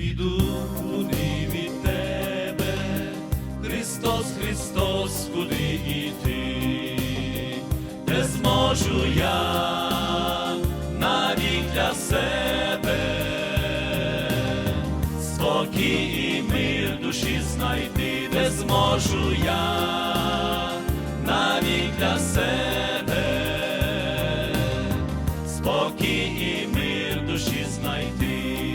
піду куди від тебе, Христос, Христос, куди іти, не зможу я навіть для себе, спокій і мир душі знайти, не зможу я навіть для себе, спокій і мир душі знайти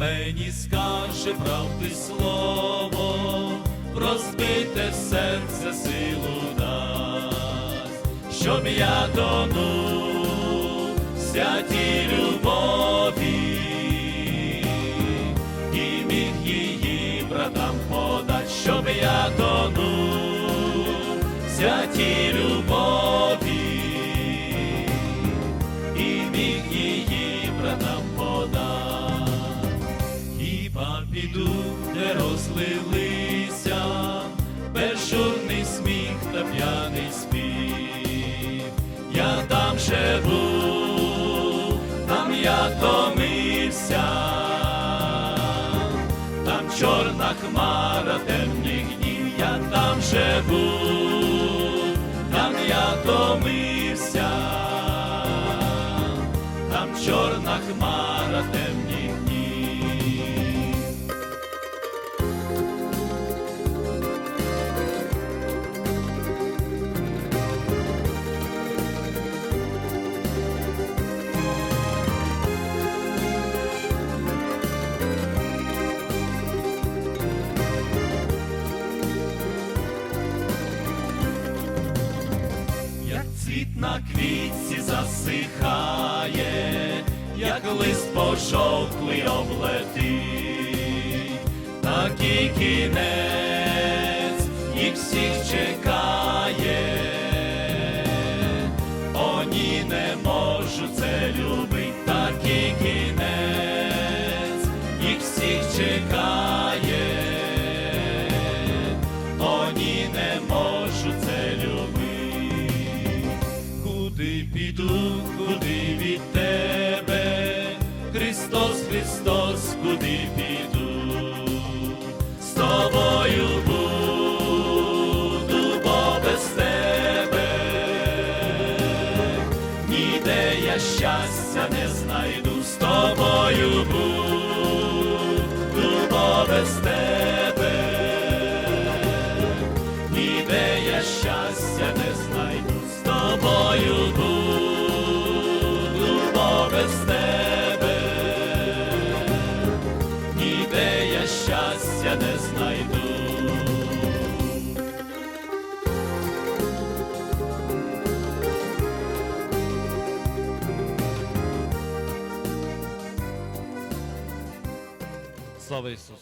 мені скаже правди слово, розбите серце силу дасть, щоб я тонув святі святій піду, де розлилися. Безжурний сміх та п'яний спів. Я там живу, там я томився, там чорна хмара темних днів, я там живу, там я томився, там чорна хмара темних цвіт на квітці засихає, як лист пожовклий облетить, такий кінець їх всіх чекає, О, ні, не можу це любить, такий кінець їх всіх чекає. Куди піду, з тобою буду, без тебе. Ніде я щастя не знайду, з тобою буду, бо без тебе. Ніде я щастя не Salve isso